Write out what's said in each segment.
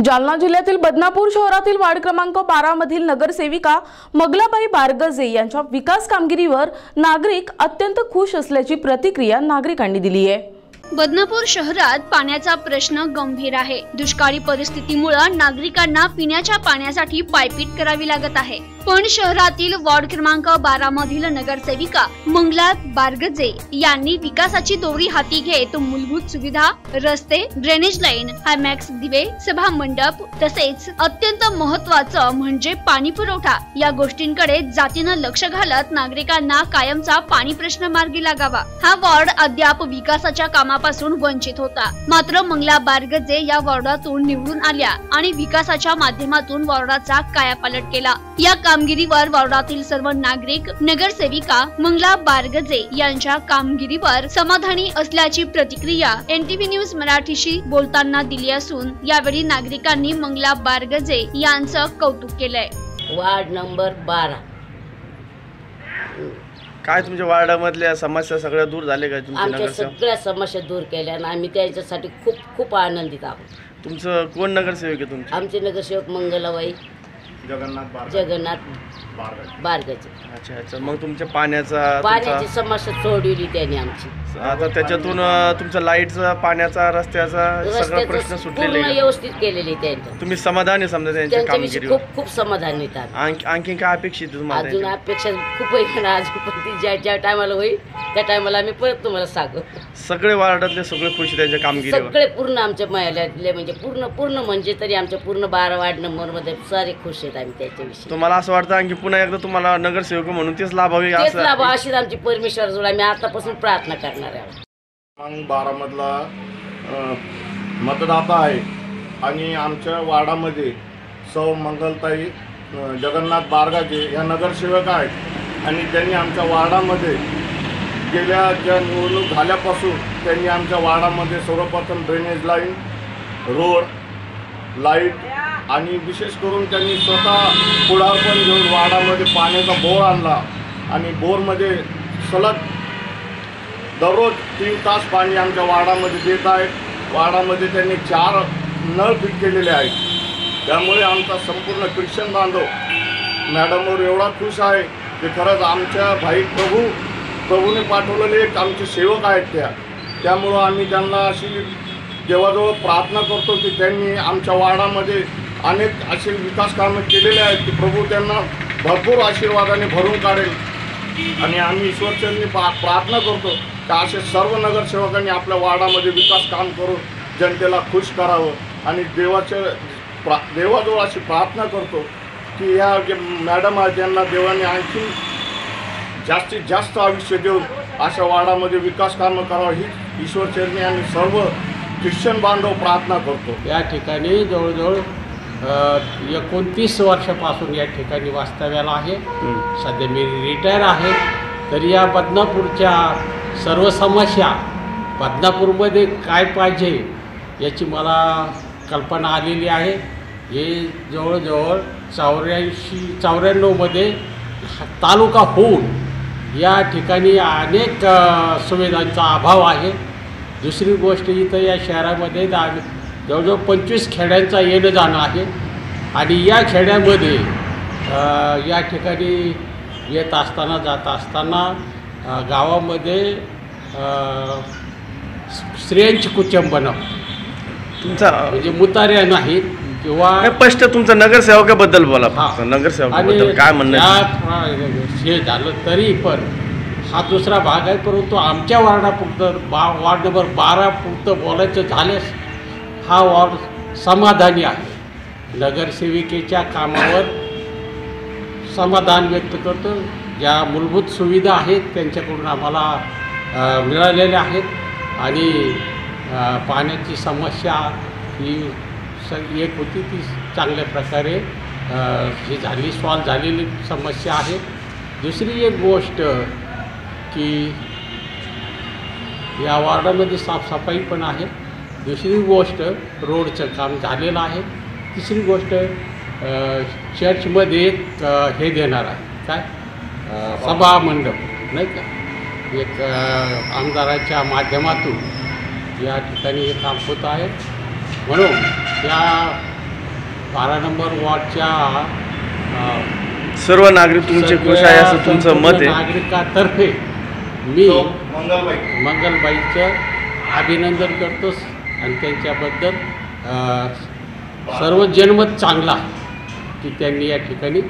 जालना जिल्ह्यातील बदनापूर शहरातील वार्ड क्रमांक बारा मधील नगरसेविका मगलाबाई बारगजे यांच्या विकास कामगिरीवर नागरिक अत्यंत खुश असल्याची प्रतिक्रिया नागरिकांनी दिली आहे. बदनापूर शहरात पाण्याचा प्रश्न गंभीर आहे. दुष्काळी परिस्थितीमुळे नागरिकांना पिण्याच्या पाण्यासाठी पायपीट करावी लागत आहे. पण शहरातील वॉर्ड क्रमांक बारा मधील नगरसेविका मंगला बारगजे यांनी विकासाची दोरी हाती घेत मूलभूत सुविधा रस्ते ड्रेनेज लाईन हायमॅक्स दिवे सभा मंडप तसेच अत्यंत महत्वाचं म्हणजे पाणी पुरवठा या गोष्टींकडे जातीनं लक्ष घालत नागरिकांना कायमचा पाणी प्रश्न मार्गी लागावा. हा वॉर्ड अद्याप विकासाच्या विकासापासून वंचित होता. मात्र मंगला बारगजे या वॉर्डातून निवडून आल्या आणि विकासाच्या माध्यमातून वॉर्डाचा कायापालट केला. या कामगिरीवर वॉर्डातील सर्व नागरिक नगरसेविका मंगला बारगजे यांच्या कामगिरीवर समाधानी असल्याची प्रतिक्रिया एनटीव्ही न्यूज मराठीशी बोलताना दिली असून यावेळी नागरिकांनी मंगला बारगजे यांचं कौतुक केलंय. वार्ड नंबर बारा. काय तुमच्या वार्डामधल्या समस्या सगळ्या दूर झाले का तुमच्या आमच्या नगरसेवक? सगळ्या समस्या दूर केल्या आणि आम्ही त्यांच्यासाठी खूप खूप आनंदित आहोत. तुमचं कोण नगरसेवक आहे तुमचे? आमचे नगरसेवक मंगलाबाई. जगन्नाथ जगन्नाथ बारगचे अच्छा अच्छा. मग तुमच्या पाण्याचा पाण्याची तुमचा समस्या सोडवली त्यांनी आमची. आता त्याच्यातून अं, तुमचा लाईटचा पाण्याचा रस्त्याचा सगळा प्रश्न रस्त्याचं सुटलेले पूर्ण आहे व्यवस्थित केलेली त्यांच्या तुम्ही समाधानी समजा त्यांच्या त्यांच्याविषयी कामगिरीवर? खूप खूप समाधानी आम्ही. आणखी आणखी काय अपेक्षित आहे तुम्हाला अजून त्यांच्या? अपेक्षा खूप आहे अजून पण ती ज्या ज्या टायमाला होईल त्या टायमाला आम्ही परत तुम्हाला सांगू. सगळे वार्डातले सगळे खुश आहे त्यांच्या कामगिरीवर? सगळे पूर्ण आमच्या महिलातले म्हणजे पूर्ण पूर्ण म्हणजे तरी आमच्या पूर्ण बारा वार्ड नंबरमध्ये सारे खुश आहेत. आम्ही त्याच्याविषयी. तुम्हाला असं वाटतं आणखी पुन्हा एकदा तुम्हाला नगरसेवक म्हणून तेच लाभावे तेच लाभ असं अशीच आमची परमेश्वर आम्ही आतापासून प्रार्थना करणार आहोत क्रमांक बारामधला अ, मतदाता आहे. आणि आमच्या वार्डामध्ये सौ मंगलताई अ, जगन्नाथ बारगाजे ह्या नगरसेवक आहेत. आणि त्यांनी आमच्या वार्डामध्ये गेल्या ज्या निवडणूक झाल्यापासून त्यांनी आमच्या वार्डामध्ये सर्वप्रथम ड्रेनेज लाईन रोड लाइट आणि विशेष करून त्यांनी स्वतः पुढारपण घेऊन वाडामध्ये पाण्याचा बोर आणला. आणि बोरमध्ये सलग दररोज तीन तास पाणी आमच्या वाडामध्ये देत आहेत वाडामध्ये त्यांनी चार नळ फिट केलेले आहेत. त्यामुळे आमचा संपूर्ण ख्रिश्चन बांधव मॅडमवर एवढा खुश आहे की खरंच आमच्या भाई प्रभू प्रभूने पाठवलेले एक आमचे सेवक आहेत त्या. त्यामुळं आम्ही त्यांना अशी देवाजवळ प्रार्थना करतो की त्यांनी आमच्या वाडामध्ये अनेक असे विकास कामं केलेले आहेत की प्रभू त्यांना भरपूर आशीर्वादाने भरून काढेल. आणि आम्ही ईश्वरचरणी पा प्रार्थना करतो का असे सर्व नगरसेवकांनी आपल्या वार्डामध्ये विकास काम करून जनतेला खुश करावं. आणि देवाच्या प्रा देवाजवळ अशी प्रार्थना करतो की ह्या जे मॅडम आहेत त्यांना देवाने आणखी जास्तीत जास्त आयुष्य देऊन अशा वार्डामध्ये विकास कामं करावं. ही ईश्वरचरणी आम्ही सर्व ख्रिश्चन बांधव प्रार्थना करतो. या ठिकाणी जवळजवळ एकोणतीस वर्षापासून या ठिकाणी वास्तव्याला आहे. सध्या मी रिटायर आहे. तरी या बदनापूरच्या सर्व समस्या बदनापूरमध्ये काय पाहिजे याची मला कल्पना आलेली आहे. हे जवळजवळ चौऱ्याऐंशी चौऱ्याण्णवमध्ये तालुका होऊन या ठिकाणी अनेक सुविधांचा अभाव आहे. दुसरी गोष्ट इथं या शहरामध्ये दा जवळजवळ पंचवीस खेड्यांचा येणं जाणं आहे. आणि या खेड्यामध्ये या ठिकाणी येत असताना जात असताना गावामध्ये स्त्रियांची कुचंबना तुमचा म्हणजे मुतार्या नाहीत किंवा नाही, स्पष्ट तुमचा नगरसेवकाबद्दल बोला हा. नगरसेवकाबद्दल काय म्हणणं हे झालं तरी पण हा दुसरा भाग आहे परंतु आमच्या वार्डापुरतं बा वार्ड नंबर बारापुरतं बोलायचं झाल्यास हा वॉर्ड समाधानी आहे. नगरसेविकेच्या कामावर समाधान व्यक्त करतो. ज्या मूलभूत सुविधा आहेत त्यांच्याकडून आम्हाला मिळालेल्या आहेत. आणि पाण्याची समस्या ही स एक होती ती चांगल्या प्रकारे ही झाली सॉल्व झालेली समस्या आहे. दुसरी एक गोष्ट की या वॉर्डामध्ये साफसफाई पण आहे. दुसरी गोष्ट रोडचं काम झालेलं आहे. तिसरी गोष्ट चर्चमध्ये एक हे देणार आहे. काय? सभा मंडप नाही का? एक आमदाराच्या माध्यमातून या ठिकाणी हे काम होत आहे. म्हणून या बारा नंबर वॉर्डच्या सर्व नागरिक तुमचे खुश आहे असं तुमचं मत आहे? नागरिकातर्फे मी मंगलबाई मंगलबाईचं अभिनंदन करतोस आणि त्यांच्याबद्दल सर्व जनमत चांगला की त्यांनी या ठिकाणी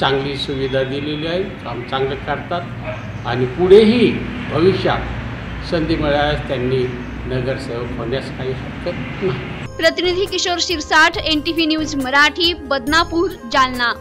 चांगली सुविधा दिलेली आहे काम चांगलं करतात आणि पुढेही भविष्यात संधी मिळाल्यास त्यांनी नगरसेवक होण्यास काही हरकत नाही. प्रतिनिधी Kishor Shirsath N T V news Marathi Badnapur Jalna.